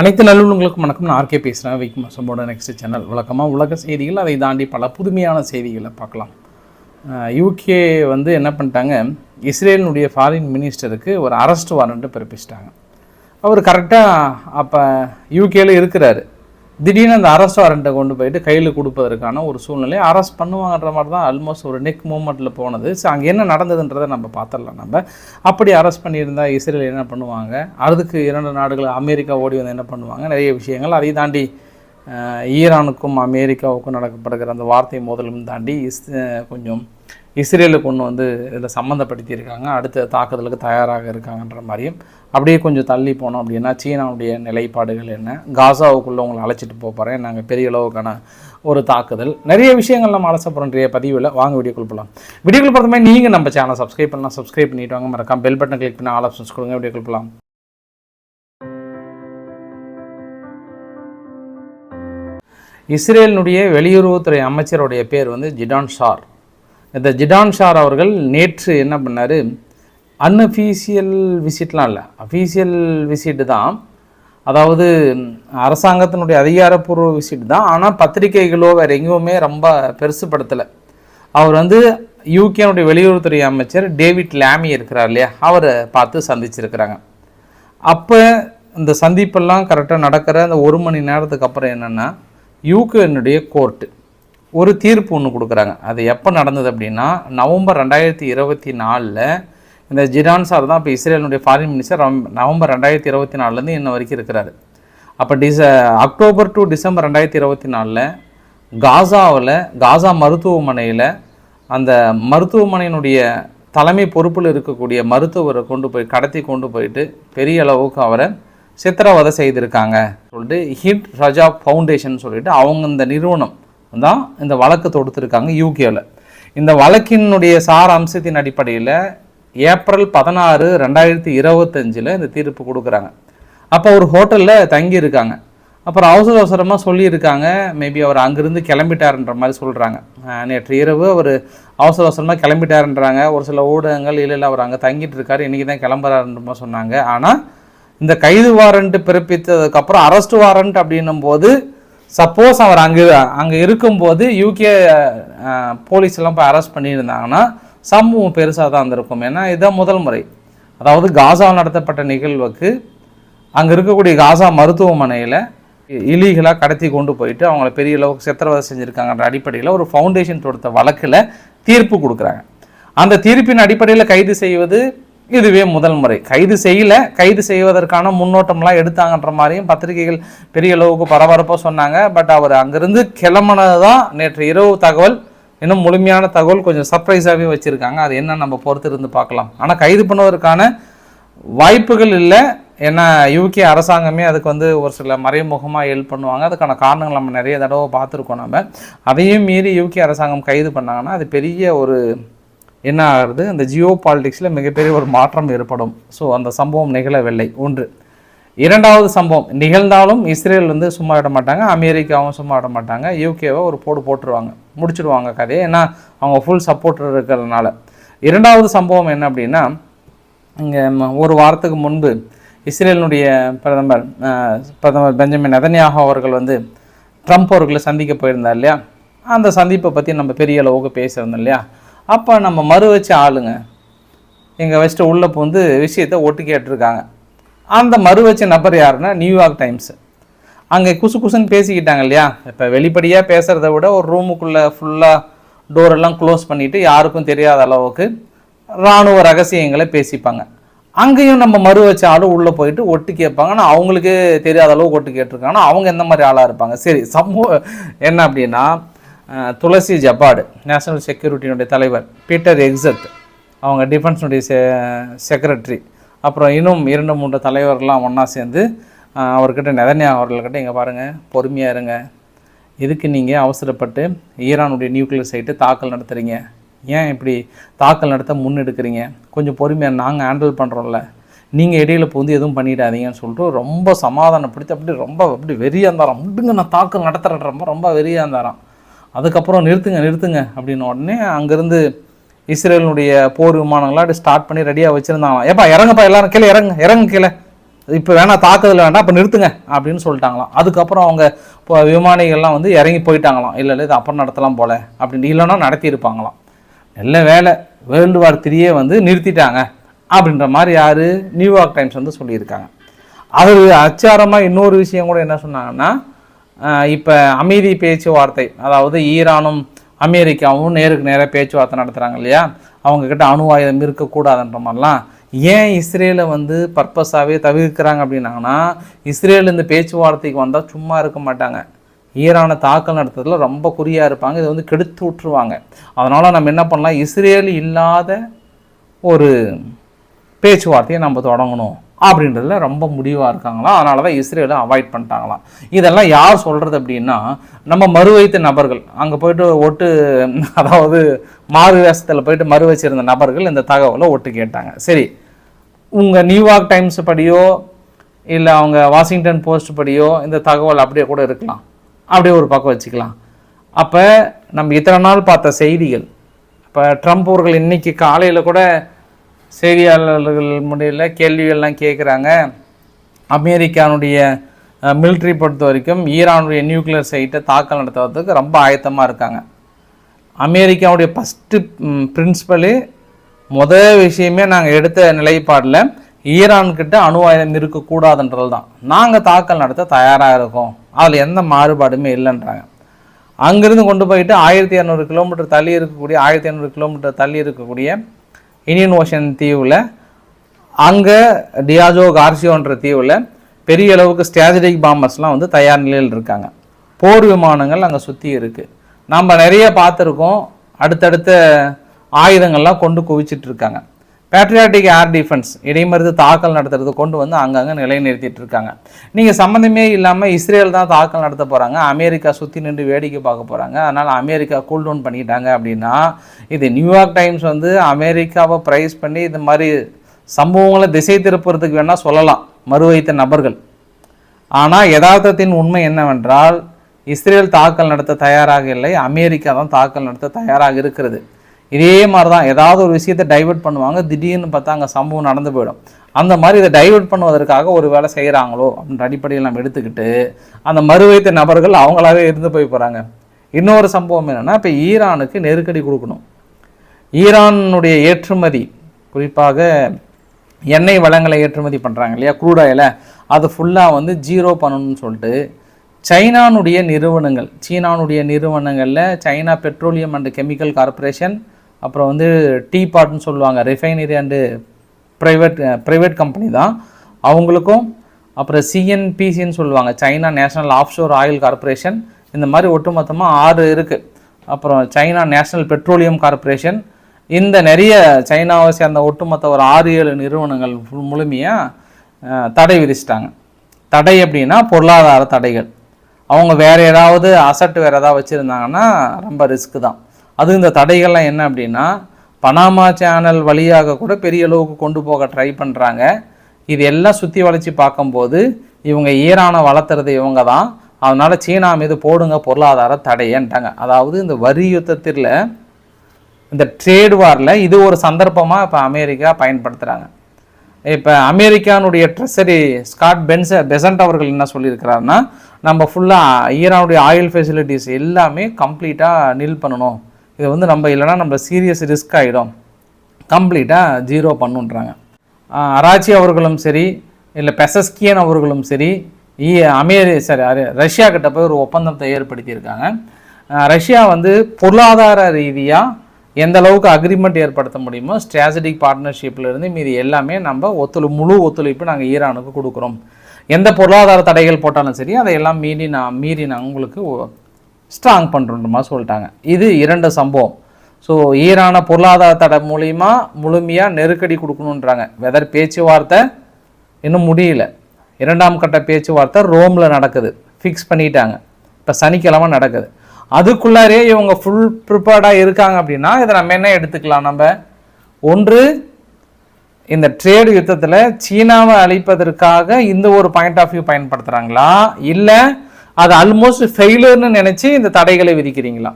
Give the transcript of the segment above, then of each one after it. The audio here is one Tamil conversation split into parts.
அனைத்து நல்லுள்ளங்களுக்கும் வணக்கம். நான் ஆர்கே பேசுகிறேன் வைக்கும் சம்போட நெக்ஸ்ட் சேனல் வழக்கமாக உலக செய்திகள் அதை தாண்டி பல புதுமையான செய்திகளை பார்க்கலாம். யூகே வந்து என்ன பண்ணிட்டாங்க? இஸ்ரேலினுடைய ஃபாரின் மினிஸ்டருக்கு ஒரு அரெஸ்ட் வாரண்ட்டு பிறப்பிச்சிட்டாங்க. அவர் கரெக்டாக அப்போ யூகேயில் இருக்கிறாரு. திடீர்னு அந்த அரெஸ்ட் வாரண்ட்டை கொண்டு போயிட்டு கையில் கொடுப்பதற்கான ஒரு சூழ்நிலை. அரெஸ்ட் பண்ணுவாங்கன்ற மாதிரி தான் ஆல்மோஸ்ட் ஒரு நெக் மூமெண்ட்டில் போனது. ஸோ அங்கே என்ன நடந்ததுன்றதை நம்ம பார்த்துடலாம் நம்ம. அப்படி அரெஸ்ட் பண்ணியிருந்தால் இஸ்ரேல் என்ன பண்ணுவாங்க? அதுக்கு இரண்டு நாடுகள் அமெரிக்கா ஓடி வந்து என்ன பண்ணுவாங்க? நிறைய விஷயங்கள். அதை தாண்டி ஈரானுக்கும் அமெரிக்காவுக்கும் நடக்கப்படுகிற அந்த வார்த்தை மோதலும் தாண்டி இஸ் கொஞ்சம் இஸ்ரேலை கொண்டு வந்து இதில் சம்மந்தப்படுத்தியிருக்காங்க. அடுத்த தாக்குதலுக்கு தயாராக இருக்காங்கன்ற மாதிரியும் அப்படியே கொஞ்சம் தள்ளி போனோம் அப்படின்னா சீனாவுடைய நிலைப்பாடுகள் என்ன? காசாவுக்குள்ளே உங்களை அழைச்சிட்டு போக போகிறேன் நாங்கள் பெரிய அளவுக்கான ஒரு தாக்குதல். நிறைய விஷயங்கள் நம்ம அலச பதிவில் வாங்க வீடியோக்குள் போகலாம் வீடியோக்குள் பொறுத்த நீங்கள் நம்ம சேனல் சப்ஸ்கிரைப் பண்ணலாம். சப்ஸ்கிரைப் பண்ணிட்டு வாங்க. மறக்காம பெல் பட்டன் கிளிக் பண்ணி ஆல் ஆப்ஷன்ஸ் கொடுங்க. வீடியோக்குள் போகலாம் இஸ்ரேலினுடைய வெளியுறவுத்துறை அமைச்சருடைய பேர் வந்து ஜிடான் ஷார். இந்த ஜிடான் ஷார் அவர்கள் நேற்று என்ன பண்ணார்? அன்அஃபீஷியல் விசிட்லாம் இல்லை. அஃபீஷியல் விசிட்டு தான். அதாவது அரசாங்கத்தினுடைய அதிகாரப்பூர்வ விசிட் தான். ஆனால் பத்திரிகைகளோ வேறு எங்கேயுமே ரொம்ப பெருசுப்படுத்தலை அவர் வந்து யூகேனுடைய வெளியுறவுத்துறை அமைச்சர் டேவிட் லேமி இருக்கிறார் இல்லையா? அவரை பார்த்து சந்திச்சிருக்கிறாங்க. அப்போ இந்த சந்திப்பெல்லாம் கரெக்டாக நடக்கிற அந்த ஒரு மணி நேரத்துக்கு அப்புறம் என்னென்னா யூகேனுடைய கோர்ட்டு ஒரு தீர்ப்பு ஒன்று கொடுக்குறாங்க. அது எப்போ நடந்தது அப்படின்னா நவம்பர் ரெண்டாயிரத்தி இருபத்தி நாலில் இந்த ஜிடான் சார் தான் இப்போ இஸ்ரேலினுடைய ஃபாரின் மினிஸ்டர் நவம்பர் ரெண்டாயிரத்தி இருபத்தி நாலுலேருந்து இன்ன வரைக்கும் இருக்கிறாரு. அப்போ டிச அக்டோபர் டு டிசம்பர் ரெண்டாயிரத்தி இருபத்தி நாலில் காசாவில் காசா மருத்துவமனையில் அந்த மருத்துவமனையினுடைய தலைமை பொறுப்பில் இருக்கக்கூடிய மருத்துவரை கொண்டு போய் கடத்தி கொண்டு போயிட்டு பெரிய அளவுக்கு அவரை சித்திரவதை செய்திருக்காங்க. சொல்லிட்டு ஹிட் ரஜா ஃபவுண்டேஷன் சொல்லிட்டு அவங்க இந்த நிறுவனம் தான் இந்த வழக்கு தொடுத்துருக்காங்க யூகேவில் இந்த வழக்கினுடைய சார அம்சத்தின் அடிப்படையில் ஏப்ரல் பதினாறு ரெண்டாயிரத்தி இருபத்தஞ்சில் இந்த தீர்ப்பு கொடுக்குறாங்க. அப்போ ஒரு ஹோட்டலில் தங்கியிருக்காங்க. அப்புறம் அவசர அவசரமாக சொல்லியிருக்காங்க. மேபி அவர் அங்கேருந்து கிளம்பிட்டாருன்ற மாதிரி சொல்கிறாங்க நேற்று இரவு அவர் அவசர அவசரமாக கிளம்பிட்டாருன்றாங்க. ஒரு சில ஊடகங்கள் இல்லை இல்லை அவர் அங்கே தங்கிட்டு இருக்காரு இன்றைக்கி தான் கிளம்புறாருன்ற மாதிரி சொன்னாங்க. ஆனால் இந்த கைது வாரண்ட் பிறப்பித்ததுக்கப்புறம் அரெஸ்ட் வாரண்ட் அப்படின்னும் போது சப்போஸ் அவர் அங்கே அங்கே இருக்கும்போது யூகே போலீஸ் எல்லாம் போய் அரெஸ்ட் பண்ணியிருந்தாங்கன்னா சம்பவம் பெருசாக தான் இருந்திருக்கும். ஏன்னா இதுதான் முதல் முறை. அதாவது காசாவில் நடத்தப்பட்ட நிகழ்வுக்கு அங்கே இருக்கக்கூடிய காசா மருத்துவமனையில் இலீகலாக கடத்தி கொண்டு போயிட்டு அவங்கள பெரிய அளவுக்கு சித்திரவதை செஞ்சுருக்காங்கன்ற அடிப்படையில் ஒரு ஃபவுண்டேஷன் தொடுத்த வழக்கில் தீர்ப்பு கொடுக்குறாங்க. அந்த தீர்ப்பின் அடிப்படையில் கைது செய்வது இதுவே முதல் முறை. கைது செய்யல. கைது செய்வதற்கான முன்னோட்டம்லாம் எடுத்தாங்கன்ற மாதிரியும் பத்திரிகைகள் பெரிய அளவுக்கு பரபரப்பாக சொன்னாங்க. பட் அவர் அங்கேருந்து கிளம்புனது தான் நேற்று இரவு தகவல். இன்னும் முழுமையான தகவல் கொஞ்சம் சர்ப்ரைஸாகவே வச்சுருக்காங்க. அது என்ன நம்ம பொறுத்து இருந்து பார்க்கலாம். ஆனால் கைது பண்ணுவதற்கான வாய்ப்புகள் இல்லை. ஏன்னா யூகே அரசாங்கமே அதுக்கு வந்து ஒரு சில மறைமுகமாக ஹெல்ப் பண்ணுவாங்க. அதுக்கான காரணங்கள் நம்ம நிறைய தடவை பார்த்துருக்கோம் நம்ம அதையும் மீறி யூகே அரசாங்கம் கைது பண்ணாங்கன்னா அது பெரிய ஒரு என்ன ஆகுறது? அந்த ஜியோ பாலிடிக்ஸில் மிகப்பெரிய ஒரு மாற்றம் ஏற்படும். ஸோ அந்த சம்பவம் நிகழவில்லை. ஒன்று. இரண்டாவது சம்பவம். நிகழ்ந்தாலும் இஸ்ரேல் வந்து சும்மா விட மாட்டாங்க. அமெரிக்காவும் சும்மா விட மாட்டாங்க. யூகேவை ஒரு போடு போட்டுருவாங்க. முடிச்சிடுவாங்க கதையை. ஏன்னா அவங்க ஃபுல் சப்போர்ட்டர் இருக்கிறதுனால. இரண்டாவது சம்பவம் என்ன அப்படின்னா இங்கே ஒரு வாரத்துக்கு முன்பு இஸ்ரேலினுடைய பிரதமர் பிரதமர் பெஞ்சமின் நதன்யாகோ அவர்கள் வந்து ட்ரம்ப் அவர்களை சந்திக்க போயிருந்தார் இல்லையா? அந்த சந்திப்பை பற்றி நம்ம பெரிய அளவுக்கு பேசியிருந்தோம் இல்லையா? அப்போ நம்ம மறு வச்ச ஆளுங்க எங்கள் வச்சுட்டு உள்ளே வந்து விஷயத்தை ஒட்டு கேட்டிருக்காங்க அந்த மறு வச்ச நபர் யாருன்னா நியூயார்க் டைம்ஸு. அங்கே குசு குசுன்னு பேசிக்கிட்டாங்க இல்லையா? இப்போ வெளிப்படையாக பேசுகிறத விட ஒரு ரூமுக்குள்ளே ஃபுல்லாக டோரெல்லாம் க்ளோஸ் பண்ணிவிட்டு யாருக்கும் தெரியாத அளவுக்கு இராணுவ ரகசியங்களை பேசிப்பாங்க. அங்கேயும் நம்ம மறு வச்ச ஆளும் உள்ளே போயிட்டு ஒட்டு கேட்பாங்க. ஆனால் அவங்களுக்கு தெரியாத அளவுக்கு ஒட்டு கேட்டிருக்காங்கன்னா அவங்க எந்த மாதிரி ஆளாக இருப்பாங்க? சரி சமூக என்ன அப்படின்னா துளசி ஜப்பாடு நேஷனல் செக்யூரிட்டியினுடைய தலைவர் பீட்டர் எக்ஸத் அவங்க டிஃபென்ஸுடைய செ செக்ரட்டரி அப்புறம் இன்னும் இரண்டு மூன்று தலைவர்கள்லாம் ஒன்றா சேர்ந்து அவர்கிட்ட நெதன்யா அவர்கள்கிட்ட இங்கே பாருங்கள் பொறுமையாக இருங்க. எதுக்கு நீங்கள் அவசரப்பட்டு ஈரானுடைய நியூக்ளியர் சைட்டு தாக்கல் நடத்துகிறீங்க ஏன் இப்படி தாக்கல் நடத்த முன்னெடுக்கிறீங்க? கொஞ்சம் பொறுமையாக நாங்கள் ஹேண்டில் பண்ணுறோம்ல நீங்கள் இடையில புகுந்து எதுவும் பண்ணிடாதீங்கன்னு சொல்லிட்டு ரொம்ப சமாதானப்படுத்தி அப்படி ரொம்ப அப்படி வெறியாக இருந்தாராம் முட்டுங்க நான் தாக்கல் நடத்துகிறேன் ரொம்ப வெறியாக இருந்தாராம் அதுக்கப்புறம் நிறுத்துங்க நிறுத்துங்க அப்படின்ன உடனே அங்கேருந்து இஸ்ரேலினுடைய போர் விமானங்கள்லாம் அப்படி ஸ்டார்ட் பண்ணி ரெடியாக வச்சுருந்தாங்களாம். ஏப்பா இறங்கப்பா எல்லாரும் கீழே இறங்க இறங்க கீழே. இப்போ வேணாம் தாக்குதல் வேண்டாம் அப்போ நிறுத்துங்க அப்படின்னு சொல்லிட்டாங்களாம். அதுக்கப்புறம் அவங்க இப்போ விமானிகள்லாம் வந்து இறங்கி போயிட்டாங்களாம். இல்லை இல்லை இது அப்புறம் நடத்தலாம் போல அப்படின்னு இல்லைன்னா நடத்தியிருப்பாங்களாம். நல்ல வேலை வேர்ல்டு வார் த்ரீயே வந்து நிறுத்திட்டாங்க அப்படின்ற மாதிரி யார்? நியூயார்க் டைம்ஸ் வந்து சொல்லியிருக்காங்க. அவர் அச்சாரமாக இன்னொரு விஷயம் கூட என்ன சொன்னாங்கன்னா இப்போ அமைதி பேச்சுவார்த்தை அதாவது ஈரானும் அமெரிக்காவும் நேருக்கு நேராக பேச்சுவார்த்தை நடத்துகிறாங்க இல்லையா? அவங்கக்கிட்ட அணு ஆயுதம் இருக்கக்கூடாதுன்ற மாதிரிலாம் ஏன் இஸ்ரேலை வந்து பர்பஸாகவே தவிர்க்கிறாங்க அப்படின்னாங்கன்னா இஸ்ரேல் இந்த பேச்சுவார்த்தைக்கு வந்தால் சும்மா இருக்க மாட்டாங்க. ஈரானை தாக்கல் நடத்துறதுல ரொம்ப குறியாக இருப்பாங்க. இதை வந்து கெடுத்து விட்டுருவாங்க. அதனால் நம்ம என்ன பண்ணலாம்? இஸ்ரேல் இல்லாத ஒரு பேச்சுவார்த்தையை நம்ம தொடங்கணும் அப்படின்றதுல ரொம்ப முடிவாக இருக்காங்களாம் அதனால தான் இஸ்ரேலை அவாய்ட் பண்ணிட்டாங்களாம். இதெல்லாம் யார் சொல்கிறது அப்படின்னா நம்ம மறு வைத்த நபர்கள். அங்கே போயிட்டு ஒட்டு அதாவது மாறு வேஷத்தில் போயிட்டு மறு வச்சிருந்த நபர்கள் இந்த தகவலை ஒட்டு கேட்டாங்க. சரி உங்கள் நியூயார்க் டைம்ஸ் படியோ இல்லை அவங்க வாஷிங்டன் போஸ்ட் படியோ இந்த தகவல் அப்படியே கூட இருக்கலாம். அப்படியே ஒரு பக்கம் வச்சுக்கலாம். அப்போ நம்ம இத்தனை நாள் பார்த்த செய்திகள் இப்போ ட்ரம்ப் அவர்கள் இன்றைக்கி காலையில் கூட செய்தியாளர்கள் முடியல கேள்விகள்லாம் கேட்குறாங்க அமெரிக்கானுடைய மிலிட்ரி பொறுத்த வரைக்கும் ஈரானுடைய நியூக்ளியர் சைட்டை தாக்கல் நடத்துவதற்கு ரொம்ப ஆயத்தமாக இருக்காங்க. அமெரிக்காவுடைய ஃபஸ்ட்டு பிரின்சிபலு முதல் விஷயமே நாங்கள் எடுத்த நிலைப்பாடில் ஈரான்கிட்ட அணு ஆயுதம் இருக்கக்கூடாதுன்றது தான். நாங்கள் தாக்கல் நடத்த தயாராக இருக்கோம். அதில் எந்த மாறுபாடுமே இல்லைன்றாங்க. அங்கேருந்து கொண்டு போயிட்டு ஆயிரத்தி இரநூறு கிலோமீட்டர் தள்ளி இருக்கக்கூடிய ஆயிரத்தி இரநூறு கிலோமீட்டர் தள்ளி இருக்கக்கூடிய இந்தியன் ஓஷன் தீவில் அங்கே டியாஜோ கார்சியோன்ற தீவில் பெரிய அளவுக்கு ஸ்ட்ராட்டஜிக் பாம்பர்ஸ்லாம் வந்து தயார் நிலையில் இருக்காங்க. போர் விமானங்கள் அங்கே சுற்றி இருக்குது நம்ம நிறைய பார்த்துருக்கோம். அடுத்தடுத்த ஆயுதங்கள்லாம் கொண்டு குவிச்சிட்டு இருக்காங்க பேட்ரியாட்டிக் ஏர் டிஃபென்ஸ் இடைமறித்து தாக்கல் நடத்துறது கொண்டு வந்து அங்கங்கே நிலைநிறுத்திட்டு இருக்காங்க. நீங்கள் சம்மந்தமே இல்லாமல் இஸ்ரேல் தான் தாக்கல் நடத்த போகிறாங்க அமெரிக்கா சுற்றி நின்று வேடிக்கை பார்க்க போகிறாங்க அதனால் அமெரிக்கா கூல் டவுன் பண்ணிட்டாங்க அப்படின்னா இது நியூயார்க் டைம்ஸ் வந்து அமெரிக்காவை ப்ரைஸ் பண்ணி இந்த மாதிரி சம்பவங்களை திசை திருப்புறதுக்கு வேணால் சொல்லலாம். மறுவைத்த நபர்கள். ஆனால் யதார்த்தத்தின் உண்மை என்னவென்றால் இஸ்ரேல் தாக்கல் நடத்த தயாராக இல்லை. அமெரிக்கா தான் தாக்கல் நடத்த தயாராக இருக்கிறது. இதே மாதிரி தான் ஏதாவது ஒரு விஷயத்தை டைவெர்ட் பண்ணுவாங்க திடீர்னு பார்த்தா அங்கே சம்பவம் நடந்து போயிடும். அந்த மாதிரி இதை டைவெர்ட் பண்ணுவதற்காக ஒரு வேலை செய்கிறாங்களோ அப்படின்ற அடிப்படையில் நம்ம எடுத்துக்கிட்டு அந்த மறுவைத்த நபர்கள் அவங்களாவே இருந்து போய் போகிறாங்க இன்னொரு சம்பவம் என்னென்னா இப்போ ஈரானுக்கு நெருக்கடி கொடுக்கணும். ஈரானுடைய ஏற்றுமதி குறிப்பாக எண்ணெய் வளங்களை ஏற்றுமதி பண்ணுறாங்க இல்லையா குரூடாயில் அது ஃபுல்லாக வந்து ஜீரோ பண்ணணும்னு சொல்லிட்டு சைனானுடைய நிறுவனங்கள் சீனானுடைய நிறுவனங்களில் China petroleum and chemical corporation அப்புறம் வந்து டீ பாட்னு சொல்லுவாங்க refinery and private private company தான். அவங்களுக்கும் அப்புறம் சிஎன்பிசின்னு சொல்லுவாங்க China national offshore oil corporation. இந்த மாதிரி ஒட்டுமொத்தமாக ஆறு இருக்குது அப்புறம் சைனா நேஷனல் பெட்ரோலியம் கார்ப்பரேஷன். இந்த நிறைய சைனாவை சேர்ந்த ஒட்டுமொத்த ஒரு ஆறு ஏழு நிறுவனங்கள் முழுமையாக தடை விதிச்சிட்டாங்க. தடை அப்படின்னா பொருளாதார தடைகள். அவங்க வேறு ஏதாவது அசட் வேறு ஏதாவது வச்சுருந்தாங்கன்னா ரொம்ப ரிஸ்க்கு தான். அது இந்த தடைகள்லாம் என்ன அப்படின்னா பனாமா சேனல் வழியாக கூட பெரிய அளவுக்கு கொண்டு போக ட்ரை பண்ணுறாங்க இது எல்லாம் சுற்றி வளைச்சி பார்க்கும்போது இவங்க ஈரானை வளர்த்துறது இவங்க தான். அதனால் சீனா மீது போடுங்க பொருளாதார தடையன்ட்டாங்க. அதாவது இந்த வரி யுத்தத்தில் இந்த ட்ரேட் வாரில் இது ஒரு சந்தர்ப்பமாக இப்போ அமெரிக்கா பயன்படுத்துகிறாங்க இப்போ அமெரிக்கானுடைய ட்ரெஸரி ஸ்காட் பென்ச பெசன்ட் அவர்கள் என்ன சொல்லியிருக்கிறாருன்னா நம்ம ஃபுல்லாக ஈரானுடைய ஆயில் ஃபெசிலிட்டிஸ் எல்லாமே கம்ப்ளீட்டாக நில் பண்ணணும். இது வந்து நம்ம இல்லைன்னா நம்ம சீரியஸ் ரிஸ்க் ஆகிடும் கம்ப்ளீட்டாக ஜீரோ பண்ணுன்றாங்க. அராச்சி அவர்களும் சரி இல்லை பெசஸ்கியன் அவர்களும் சரி அமெரி சரி ரஷ்யா கிட்ட போய் ஒரு ஒப்பந்தத்தை ஏற்படுத்தியிருக்காங்க. ரஷ்யா வந்து பொருளாதார ரீதியாக எந்த அளவுக்கு அக்ரிமெண்ட் ஏற்படுத்த முடியுமோ ஸ்ட்ராட்டஜிக் பார்ட்னர்ஷிப்லேருந்து மீது எல்லாமே நம்ம ஒத்துழை முழு ஒத்துழைப்பு நாங்கள் ஈரானுக்கு கொடுக்குறோம். எந்த பொருளாதார தடைகள் போட்டாலும் சரி அதையெல்லாம் மீறி நான் மீறி நான் உங்களுக்கு ஸ்ட்ராங் பண்ணுறோன்றமா சொல்லிட்டாங்க. இது இரண்டு சம்பவம். ஸோ ஈரான பொருளாதார தடை மூலிமா முழுமையாக நெருக்கடி கொடுக்கணுன்றாங்க வெதர் பேச்சுவார்த்தை இன்னும் முடியல. இரண்டாம் கட்ட பேச்சுவார்த்தை ரோமில் நடக்குது. ஃபிக்ஸ் பண்ணிட்டாங்க. இப்போ சனிக்கிழமை நடக்குது. அதுக்குள்ளாரே இவங்க ஃபுல் ப்ரிப்பேர்டாக இருக்காங்க அப்படின்னா இதை நம்ம என்ன எடுத்துக்கலாம் நம்ம? ஒன்று இந்த ட்ரேடு யுத்தத்தில் சீனாவை அழிப்பதற்காக இந்த ஒரு பாயிண்ட் ஆஃப் வியூ பயன்படுத்துகிறாங்களா இல்லை அது ஆல்மோஸ்ட் ஃபெயிலர்னு நினச்சி இந்த தடைகளை விதிக்கிறீங்களா?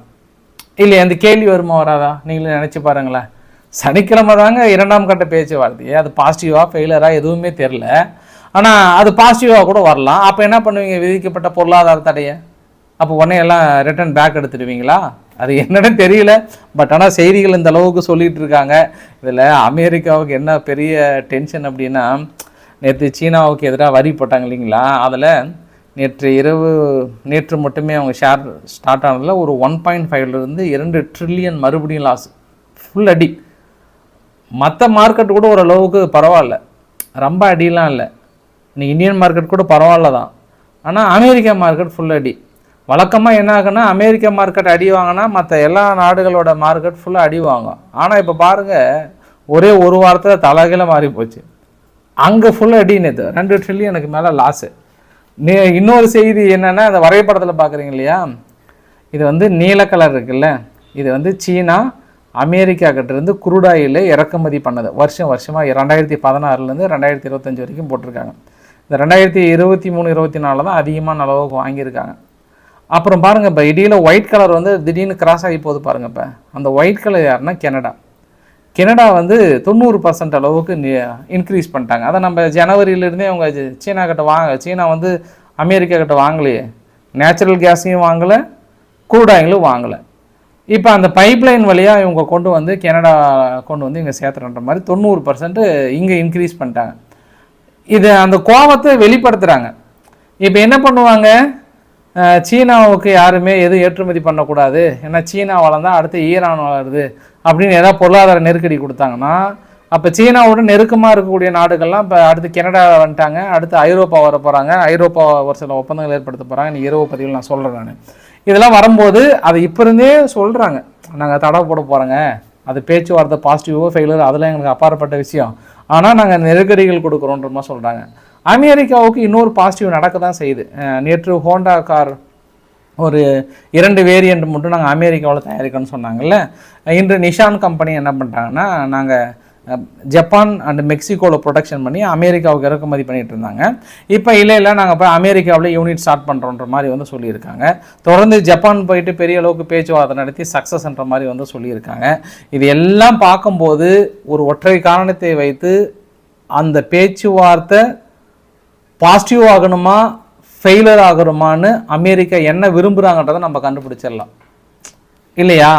இல்லை அந்த கேள்வி வருமா வராதா? நீங்களும் நினச்சி பாருங்களேன். சனிக்கிழமை தாங்க இரண்டாம் கட்ட பேச்சுவார்த்தையே அது பாசிட்டிவாக ஃபெயிலராக எதுவுமே தெரில ஆனால் அது பாசிட்டிவாக கூட வரலாம். அப்போ என்ன பண்ணுவீங்க? விதிக்கப்பட்ட பொருளாதார தடையை? அப்போ உடனே எல்லாம் ரிட்டர்ன் பேக் எடுத்துடுவீங்களா? அது என்னன்னு தெரியல. பட் ஆனால் செய்திகள் இந்த அளவுக்கு சொல்லிகிட்டு இருக்காங்க. இதில் அமெரிக்காவுக்கு என்ன பெரிய டென்ஷன் அப்படின்னா நேற்று சீனாவுக்கு எதிராக வரி போட்டாங்க இல்லைங்களா? அதில் நேற்று இரவு நேற்று மட்டுமே அவங்க ஷேர் ஸ்டார்ட் ஆனதில் ஒரு ஒன் பாயிண்ட் ஃபைவ்லேருந்து இரண்டு ட்ரில்லியன் மறுபடியும் லாஸ் ஃபுல் அடி. மற்ற மார்க்கெட் கூட ஓரளவுக்கு பரவாயில்ல. ரொம்ப அடியெலாம் இல்லை. இன்னைக்கு இந்தியன் மார்க்கெட் கூட பரவாயில்ல தான். ஆனால் அமெரிக்கா மார்க்கெட் ஃபுல் அடி. வழக்கமாக என்ன ஆகுன்னா அமெரிக்க மார்க்கெட் அடி வாங்கினா மற்ற எல்லா நாடுகளோட மார்க்கெட் ஃபுல்லாக அடி வாங்கும். ஆனால் இப்போ பாருங்கள் ஒரே ஒரு வாரத்தில் தலைகீழ மாறி போச்சு அங்கே ஃபுல்லாக அடி நேற்று ரெண்டு ட்ரில்லியனுக்கு மேலே லாஸு இன்னொரு செய்தி என்னென்னா அந்த வரைபடத்தில் பார்க்குறீங்க இல்லையா? இது வந்து நீல கலர் இருக்குல்ல? இது வந்து சீனா அமெரிக்கா கிட்டேருந்து குருடாயில் இறக்குமதி பண்ணது. வருஷம் வருஷமாக ரெண்டாயிரத்தி பதினாறுலேருந்து ரெண்டாயிரத்தி இருபத்தஞ்சி வரைக்கும் போட்டிருக்காங்க. இந்த ரெண்டாயிரத்தி இருபத்தி மூணு இருபத்தி நாலில் தான் அதிகமான அளவுக்கு வாங்கியிருக்காங்க. அப்புறம் பாருங்கள் இப்போ இடையில ஒயிட் கலர் வந்து திடீர்னு கிராஸ் ஆகி போகுது பாருங்கள் இப்போ. அந்த ஒயிட் கலர் யாருன்னா கெனடா. கெனடா வந்து தொண்ணூறு பர்சன்ட் அளவுக்கு இன்க்ரீஸ் பண்ணிட்டாங்க. அதை நம்ம ஜனவரியிலேருந்தே அவங்க சீனா கிட்ட வாங்க சீனா வந்து அமெரிக்கா கிட்ட வாங்கலையே. நேச்சுரல் கேஸையும் வாங்கலை கூடாயிலும் வாங்கலை. இப்போ அந்த பைப்லைன் வழியாக இவங்க கொண்டு வந்து கெனடா கொண்டு வந்து இங்கே சேர்த்துறன்ற மாதிரி தொண்ணூறு பர்சன்ட் இங்கே இன்க்ரீஸ் பண்ணிட்டாங்க. இது அந்த கோபத்தை வெளிப்படுத்துகிறாங்க இப்போ என்ன பண்ணுவாங்க? சீனாவுக்கு யாருமே எதுவும் ஏற்றுமதி பண்ணக்கூடாது? ஏன்னா சீனா வளர்ந்தால் அடுத்து ஈரான் வளருது. அப்படின்னு ஏதாவது பொருளாதார நெருக்கடி கொடுத்தாங்கன்னா அப்போ சீனாவோட நெருக்கமாக இருக்கக்கூடிய நாடுகள்லாம் இப்போ அடுத்து கனடா வந்துட்டாங்க அடுத்து ஐரோப்பா வர போகிறாங்க ஐரோப்பா ஒரு சில ஒப்பந்தங்கள் ஏற்படுத்த போகிறாங்க நீ இரவு பதிவில் நான் சொல்கிறேன் நான். இதெல்லாம் வரும்போது அதை இப்போ இருந்தே சொல்கிறாங்க நாங்கள் தடை போட போகிறோங்க அது பேச்சுவார்த்தை பாசிட்டிவோ ஃபெயிலியர் அதெல்லாம் எங்களுக்கு அப்பாற்பட்ட விஷயம். ஆனால் நாங்கள் நெருக்கடிகள் கொடுக்குறோன்ற மாதிரி சொல்கிறாங்க அமெரிக்காவுக்கு இன்னொரு பாசிட்டிவ் நடக்க தான் செய்யுது நேற்று ஹோண்டா கார் ஒரு இரண்டு வேரியண்ட் மட்டும் நாங்கள் அமெரிக்காவில் தயாரிக்கணும்னு சொன்னாங்கல்ல. இன்று நிஷான் கம்பெனி என்ன பண்ணிட்டாங்கன்னா நாங்கள் ஜப்பான் அண்ட் மெக்சிகோவில் ப்ரொடக்ஷன் பண்ணி அமெரிக்காவுக்கு இறக்குமதி பண்ணிகிட்டு இருந்தாங்க. இப்போ இல்லை இல்லை நாங்கள் போய் அமெரிக்காவில் யூனிட் ஸ்டார்ட் பண்ணுறோன்ற மாதிரி வந்து சொல்லியிருக்காங்க. தொடர்ந்து ஜப்பான் போயிட்டு பெரிய அளவுக்கு பேச்சுவார்த்தை நடத்தி சக்ஸஸ்ன்ற மாதிரி வந்து சொல்லியிருக்காங்க. இது எல்லாம் பார்க்கும்போது ஒரு ஒற்றை காரணத்தை வைத்து அந்த பேச்சுவார்த்தை பாசிட்டிவ் ஆகணுமா ஃபெயிலர் ஆகணுமான்னு அமெரிக்கா என்ன விரும்புகிறாங்கன்றதை நம்ம கண்டுபிடிச்சிடலாம். இல்லையா?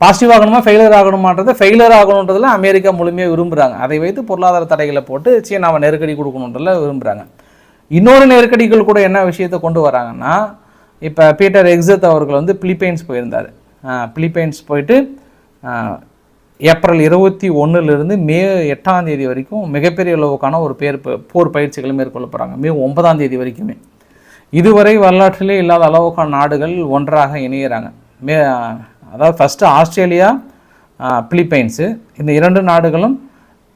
பாசிட்டிவ் ஆகணுமா ஃபெயிலர் ஆகணுமான்றது ஃபெயிலர் ஆகணுன்றதுல அமெரிக்கா முழுமையாக விரும்புகிறாங்க அதை வைத்து பொருளாதார தடைகளை போட்டு சீனாவை நெருக்கடி கொடுக்கணுன்றதில் விரும்புகிறாங்க இன்னொரு நெருக்கடிகள் கூட என்ன விஷயத்தை கொண்டு வராங்கன்னா இப்போ பீட்டர் எக்ஸத் அவர்கள் வந்து பிலிப்பைன்ஸ் போயிருந்தார். பிலிப்பைன்ஸ் போயிட்டு ஏப்ரல் இருபத்தி ஒன்றுலேருந்து மே எட்டாம் தேதி வரைக்கும் மிகப்பெரிய அளவுக்கான ஒரு பேர் போர் பயிற்சிகளை மேற்கொள்ள போகிறாங்க மே ஒன்பதாம் தேதி வரைக்குமே. இதுவரை வரலாற்றிலே இல்லாத அளவுக்கான நாடுகள் ஒன்றாக இணையிறாங்க. மே அதாவது ஃபஸ்ட்டு ஆஸ்திரேலியா பிலிப்பைன்ஸு இந்த இரண்டு நாடுகளும்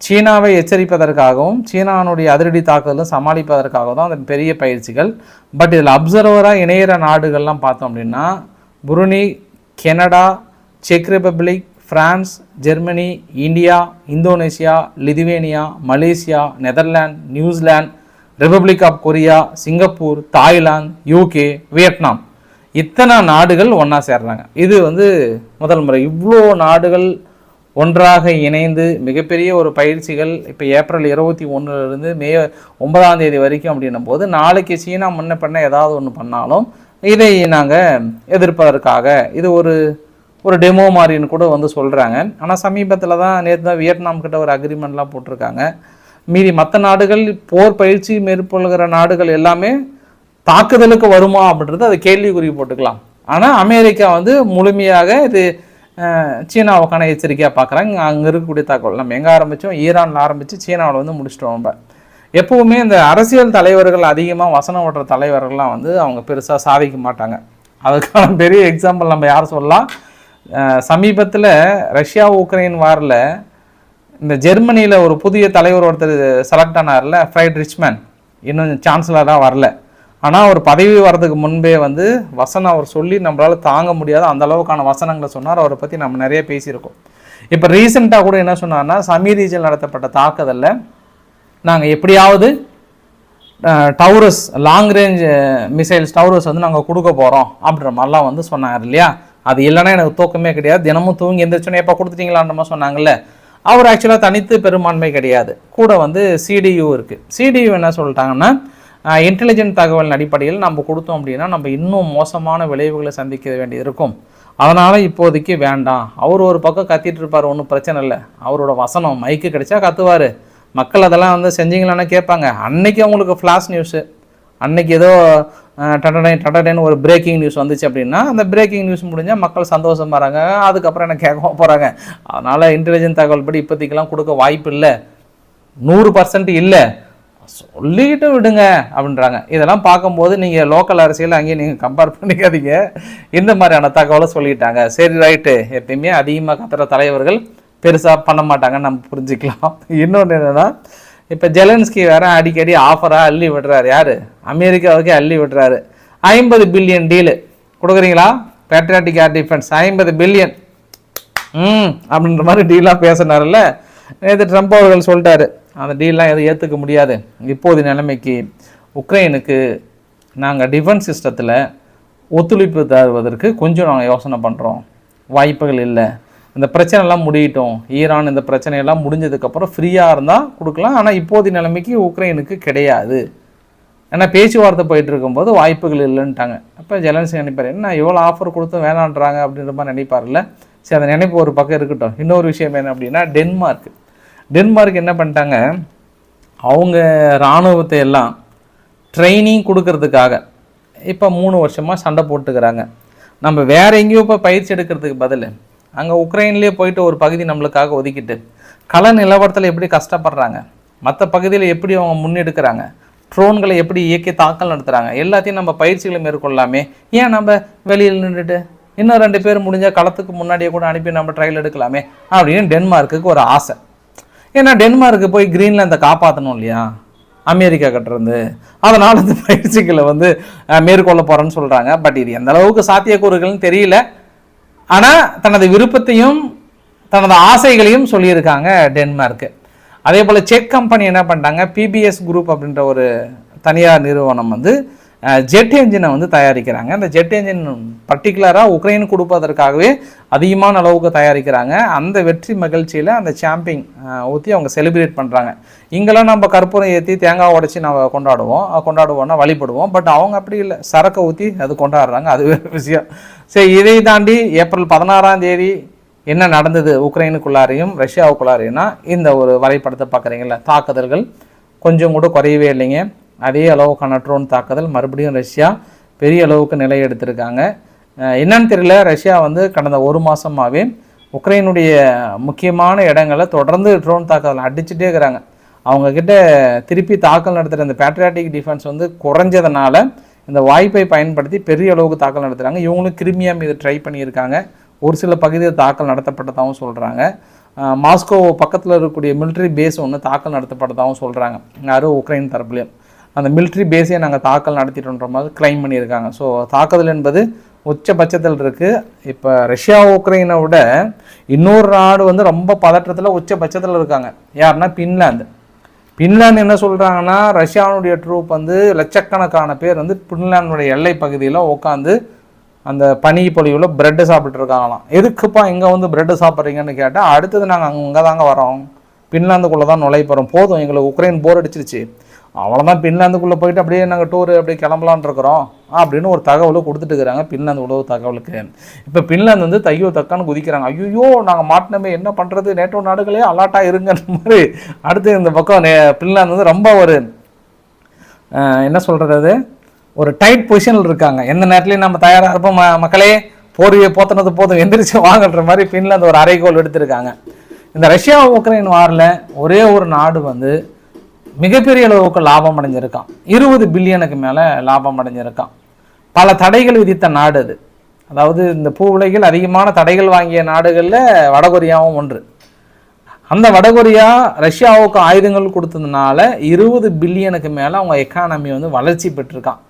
சீனாவை எச்சரிப்பதற்காகவும் சீனானுடைய அதிரடி தாக்குதலும் சமாளிப்பதற்காகவும் தான் அந்த பெரிய பயிற்சிகள். பட் இதில் அப்சர்வராக இணையிற நாடுகள்லாம் பார்த்தோம் அப்படின்னா Brunei Canada check Republic France Germany India Indonesia Lithuania Malaysia Netherlands New Zealand Republic of Korea Singapore Thailand UK Vietnam. இத்தனை நாடுகள் ஒன்றா சேர்றாங்க. இது வந்து முதல் முறை. இவ்வளோ நாடுகள் ஒன்றாக இணைந்து மிகப்பெரிய ஒரு பயிற்சிகள் இப்போ ஏப்ரல் இருபத்தி ஒன்றுலேருந்து மே ஒன்பதாம் தேதி வரைக்கும் அப்படின்னும் போது நாளைக்கு சீனா முன்ன பண்ண ஏதாவது ஒன்று பண்ணாலும் இதை நாங்கள் எதிர்ப்பதற்காக இது ஒரு ஒரு டெமோ மாதிரின்னு கூட வந்து சொல்கிறாங்க ஆனால் சமீபத்தில் தான் நேற்று தான் வியட்நாம் கிட்ட ஒரு அக்ரிமெண்ட்லாம் போட்டிருக்காங்க. மீறி மற்ற நாடுகள் போர் பயிற்சி மேற்கொள்கிற நாடுகள் எல்லாமே தாக்குதலுக்கு வருமா அப்படின்றது அது கேள்விக்குறி போட்டுக்கலாம். ஆனால் அமெரிக்கா வந்து முழுமையாக இது சீனாவுக்கான எச்சரிக்கையாக பார்க்குறாங்க அங்கே இருக்கக்கூடிய தகவல் நம்ம எங்கே ஆரம்பித்தோம் ஈரானில் ஆரம்பித்து சீனாவில் வந்து முடிச்சிட்டோம் நம்ம. எப்போவுமே இந்த அரசியல் தலைவர்கள் அதிகமாக வசனம் ஓட்டுற தலைவர்கள்லாம் வந்து அவங்க பெருசாக சாதிக்க மாட்டாங்க. அதுக்கான பெரிய எக்ஸாம்பிள் நம்ம யார் சொல்லலாம்? சமீபத்தில் ரஷ்யா உக்ரைன் வாரில் இந்த ஜெர்மனியில் ஒரு புதிய தலைவர் ஒருத்தர் செலக்ட் ஆனார்ல ஃப்ரைட் ரிச்மேன் இன்னும் சான்சலராக வரல. ஆனால் அவர் பதவி வர்றதுக்கு முன்பே வந்து வசனம் அவர் சொல்லி நம்மளால் தாங்க முடியாத. அந்த அளவுக்கான வசனங்களை சொன்னார். அவரை பற்றி நம்ம நிறைய பேசியிருக்கோம். இப்போ ரீசெண்டாக கூட என்ன சொன்னார்னா சமீர் ரீஜியல் நடத்தப்பட்ட தாக்குதலில் நாங்கள் எப்படியாவது Taurus long range missiles Taurus வந்து நாங்கள் கொடுக்க போகிறோம் அப்படின்ற மாதிரிலாம் வந்து சொன்னார் இல்லையா? அது இல்லைன்னா எனக்கு தூக்கமே கிடையாது. தினமும் தூங்கி எந்திரிச்சோன்னே எப்போ கொடுத்துட்டீங்களான்ற சொன்னாங்கல்ல? அவர் ஆக்சுவலாக தனித்து பெரும்பான்மை கிடையாது. கூட வந்து சிடியு இருக்குது சிடியு என்ன சொல்லிட்டாங்கன்னா இன்டெலிஜென்ட் தகவல் அடிப்படையில் நம்ம கொடுத்தோம் அப்படின்னா நம்ம இன்னும் மோசமான விளைவுகளை சந்திக்க வேண்டியது இருக்கும். அதனால் இப்போதைக்கு வேண்டாம். அவர் ஒரு பக்கம் கத்திட்டு இருப்பார் ஒன்றும் பிரச்சனை இல்லை. அவரோட வசனம் மைக்கு கிடைச்சா கத்துவார். மக்கள் அதெல்லாம் வந்து செஞ்சீங்களான்னு கேட்பாங்க. அன்னைக்கு அவங்களுக்கு ஃப்ளாஷ் நியூஸு அன்னைக்கு ஏதோ டடடை டடடைன்னு ஒரு பிரேக்கிங் நியூஸ் வந்துச்சு அப்படின்னா அந்த பிரேக்கிங் நியூஸ் முடிஞ்சால் மக்கள் சந்தோஷமாக வராங்க அதுக்கப்புறம் என்ன கேட்க போகிறாங்க அதனால் இன்டெலிஜென்ட் தகவல் படி இப்போதைக்கெல்லாம் கொடுக்க வாய்ப்பு இல்லை நூறு பர்சன்ட் இல்லை. சொல்லிட்டு விடுங்க அப்படின்றாங்க. இதெல்லாம் பார்க்கும்போது நீங்கள் லோக்கல் அரசியல் அங்கேயே நீங்கள் கம்பேர் பண்ணிக்காதீங்க. இந்த மாதிரியான தகவலை சொல்லிட்டாங்க. சரி ரைட்டு எப்பயுமே அதிகமாக கத்துற தலைவர்கள் பெருசாக பண்ண மாட்டாங்கன்னு நம்ம புரிஞ்சுக்கலாம். இன்னொன்று என்னென்னா இப்போ ஜெலன்ஸ்கி வேற அடிக்கடி ஆஃபராக அள்ளி விடுறாரு. யார்? அமெரிக்காவுக்கே அள்ளி விடுறாரு. ஐம்பது பில்லியன் டீலு கொடுக்குறீங்களா? பேட்ரியாட்டிக் ஏர் டிஃபென்ஸ் ஐம்பது பில்லியன் ம் அப்படின்ற மாதிரி டீலாக பேசினார்ல நேற்று ட்ரம்ப் அவர்கள் சொல்லிட்டாரு. அந்த டீல்லாம் எதுவும் ஏற்றுக்க முடியாது. இப்போது நிலைமைக்கு உக்ரைனுக்கு நாங்கள் டிஃபென்ஸ் சிஸ்டத்தில் ஒத்துழைப்பு தருவதற்கு கொஞ்சம் நாங்கள் யோசனை பண்ணுறோம் வாய்ப்புகள் இல்லை. இந்த பிரச்சனைலாம் முடியட்டும். ஈரான் இந்த பிரச்சனையெல்லாம் முடிஞ்சதுக்கப்புறம் ஃப்ரீயாக இருந்தால் கொடுக்கலாம். ஆனால் இப்போதைய நிலைமைக்கு உக்ரைனுக்கு கிடையாது. ஏன்னா பேச்சுவார்த்தை போயிட்டு இருக்கும்போது வாய்ப்புகள் இல்லைன்ட்டாங்க. அப்போ ஜெலன்சி நினைப்பார் என்ன எவ்வளோ ஆஃபர் கொடுத்தும் வேணான்றாங்க அப்படின்ற மாதிரி நினைப்பார்ல சரி அந்த நினைப்பு ஒரு பக்கம் இருக்கட்டும். இன்னொரு விஷயம் என்ன அப்படின்னா டென்மார்க். டென்மார்க் என்ன பண்ணிட்டாங்க? அவங்க இராணுவத்தை எல்லாம் ட்ரைனிங் கொடுக்கறதுக்காக இப்போ மூணு வருஷமாக சண்டை போட்டுக்கிறாங்க. நம்ம வேற எங்கேயோ இப்போ பயிற்சி எடுக்கிறதுக்கு பதில் அங்கே உக்ரைன்லேயே போயிட்டு ஒரு பகுதி நம்மளுக்காக ஒதுக்கிட்டு கள நிலவரத்தில் எப்படி கஷ்டப்படுறாங்க? மற்ற பகுதியில் எப்படி அவங்க முன்னெடுக்கிறாங்க? ட்ரோன்களை எப்படி இயக்கி தாக்கல் நடத்துகிறாங்க எல்லாத்தையும் நம்ம பயிற்சிகளை மேற்கொள்ளலாமே ஏன் நம்ம வெளியில் நின்றுட்டு? இன்னும் ரெண்டு பேர் முடிஞ்சால் களத்துக்கு முன்னாடியே கூட அனுப்பி நம்ம ட்ரையல் எடுக்கலாமே அப்படின்னு டென்மார்க்குக்கு ஒரு ஆசை. ஏன்னா டென்மார்க்கு போய் கிரீன்லாந்தை காப்பாற்றணும் இல்லையா? அமெரிக்கா கிட்டேருந்து அதனால் அந்த பயிற்சிகளை வந்து மேற்கொள்ள போகிறேன்னு சொல்கிறாங்க பட் இது எந்த அளவுக்கு சாத்தியக்கூறுகள்னு தெரியல. ஆனால் தனது விருப்பத்தையும் தனது ஆசைகளையும் சொல்லியிருக்காங்க டென்மார்க்கு. அதே போல் செக் கம்பெனி என்ன பண்ணிட்டாங்க? பிபிஎஸ் குரூப் அப்படின்ற ஒரு தனியார் நிறுவனம் வந்து ஜெட் என்ஜினை வந்து தயாரிக்கிறாங்க. அந்த ஜெட் என்ஜின் பர்டிகுலராக உக்ரைன் கொடுப்பதற்காகவே அதிகமான அளவுக்கு தயாரிக்கிறாங்க. அந்த வெற்றி மகிழ்ச்சியில் அந்த சாம்பிங் ஊற்றி அவங்க செலிப்ரேட் பண்ணுறாங்க இங்கெல்லாம் நம்ம கற்பூரம் ஏற்றி தேங்காய் உடைச்சி நம்ம கொண்டாடுவோம். கொண்டாடுவோம்னா வழிபடுவோம். பட் அவங்க அப்படி இல்லை. சரக்கை ஊற்றி அது கொண்டாடுறாங்க. அது வேறு விஷயம். சரி இதை தாண்டி ஏப்ரல் பதினாறாம் தேதி என்ன நடந்தது உக்ரைனுக்குள்ளாரையும் ரஷ்யாவுக்குள்ளாரையும்னா இந்த ஒரு வரைபடத்தை பார்க்குறீங்களா தாக்குதல்கள் கொஞ்சம் கூட குறையவே இல்லைங்க. அதே அளவுக்கான ட்ரோன் தாக்குதல் மறுபடியும் ரஷ்யா பெரிய அளவுக்கு நிலை எடுத்திருக்காங்க. என்னன்னு தெரியல ரஷ்யா வந்து கடந்த ஒரு மாதமாகவே உக்ரைனுடைய முக்கியமான இடங்களை தொடர்ந்து ட்ரோன் தாக்குதல் அடிச்சுட்டே இருக்கிறாங்க. அவங்கக்கிட்ட திருப்பி தாக்கல் நடத்துகிற இந்த பேட்ரியாட்டிக் டிஃபென்ஸ் வந்து குறைஞ்சதுனால இந்த வாய்ப்பை பயன்படுத்தி பெரிய அளவுக்கு தாக்கல் நடத்துகிறாங்க இவங்களும் கிருமியா மீது ட்ரை பண்ணியிருக்காங்க. ஒரு சில பகுதியில் தாக்கல் நடத்தப்பட்டதாகவும் சொல்கிறாங்க மாஸ்கோ பக்கத்தில் இருக்கக்கூடிய மிலிட்ரி பேஸ் ஒன்று தாக்கல் நடத்தப்பட்டதாகவும் சொல்கிறாங்க யாரும் உக்ரைன் தரப்புலையும். அந்த மிலிட்ரி பேஸையே நாங்கள் தாக்கல் நடத்திட்டோன்ற மாதிரி கிளைம் பண்ணியிருக்காங்க. ஸோ தாக்குதல் என்பது உச்சபட்சத்தில் இருக்குது இப்போ ரஷ்யா உக்ரைனை விட இன்னொரு நாடு வந்து ரொம்ப பதற்றத்தில் உச்சபட்சத்தில் இருக்காங்க. யாருன்னா பின்லாந்து. பின்லாந்து என்ன சொல்கிறாங்கன்னா ரஷ்யாவுடைய ட்ரூப் வந்து லட்சக்கணக்கான பேர் வந்து பின்லாந்துடைய எல்லை பகுதியில் உட்காந்து அந்த பனி பொழிவில் பிரெட்டு சாப்பிட்டு இருக்காங்களாம். எதுக்குப்பா இங்கே வந்து பிரெட்டு சாப்பிட்றீங்கன்னு கேட்டால் அடுத்தது நாங்கள் அங்கே தாங்க வரோம். பின்லாந்துக்குள்ளே தான் நுழைய போகிறோம் போதும் எங்களுக்கு உக்ரைன் போர் அடிச்சிருச்சு. அவ்வளோதான் பின்லாந்துக்குள்ளே போயிட்டு அப்படியே நாங்கள் டூர் அப்படியே கிளம்பலான் இருக்கிறோம். அப்படின்னு ஒரு தகவலை கொடுத்துட்டு இருக்கிறாங்க. பின்லாந்து உளவு தகவலுக்கு. இப்போ பின்லாந்து வந்து தையோ தக்கான்னு குதிக்கிறாங்க. ஐயோ நாங்கள் மாட்டினமே என்ன பண்ணுறது நேட்டோ நாடுகளே அலாட்டாக இருங்கிற மாதிரி அடுத்து இந்த பக்கம் நே பின்லாந்து வந்து ரொம்ப ஒரு என்ன சொல்கிறது ஒரு டைட் பொசிஷனில் இருக்காங்க. எந்த நேரத்துலையும் நம்ம தயாராக இருப்போம் ம மக்களே. போர்வையை போத்துனது போதும். எந்திரிச்சு வாங்கன்ற மாதிரி பின்லாந்து ஒரு அரைகோல் எடுத்திருக்காங்க. இந்த ரஷ்யா உக்ரைன் வாரில் ஒரே ஒரு நாடு வந்து மிகப்பெரிய அளவுக்கு லாபம் அடைஞ்சிருக்கான். இருபது பில்லியனுக்கு மேலே லாபம் அடைஞ்சிருக்கான். பல தடைகள் விதித்த நாடு அது. அதாவது இந்த பூ உலகில் அதிகமான தடைகள் வாங்கிய நாடுகளில் வடகொரியாவும் ஒன்று. அந்த வடகொரியா ரஷ்யாவுக்கு ஆயுதங்கள் கொடுத்ததுனால இருபது பில்லியனுக்கு மேலே அவங்க எக்கானமி வந்து வளர்ச்சி பெற்றிருக்கான்.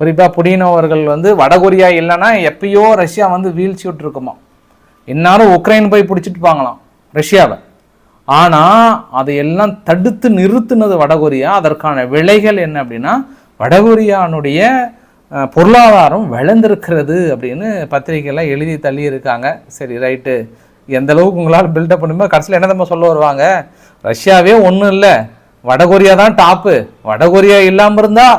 குறிப்பாக புடின் அவர்கள் வந்து வடகொரியா இல்லைன்னா எப்பயோ ரஷ்யா வந்து வீழ்ச்சி விட்டுருக்குமா இந்நேரம் உக்ரைன் போய் பிடிச்சிட்டுப்பாங்களாம் ரஷ்யாவை. ஆனால் அதையெல்லாம் தடுத்து நிறுத்தினது வடகொரியா. அதற்கான விலைகள் என்ன அப்படின்னா வடகொரியானுடைய பொருளாதாரம் விளைந்திருக்கிறது அப்படின்னு பத்திரிகைலாம் எழுதி தள்ளி இருக்காங்க சரி ரைட்டு. எந்த அளவுக்கு உங்களால் பில்டப் பண்ணுமோ கடைசியில் என்ன நம்ம சொல்ல வருவாங்க? ரஷ்யாவே ஒன்றும் இல்லை. வடகொரியா தான் டாப்பு வடகொரியா இல்லாமல் இருந்தால்